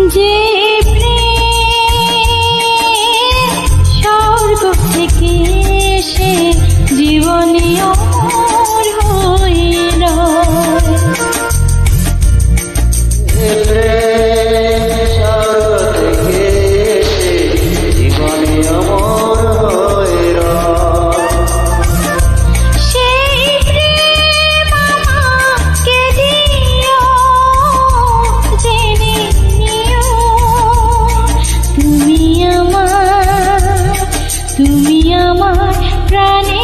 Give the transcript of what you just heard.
眼睛。তুমি আমার প্রাণে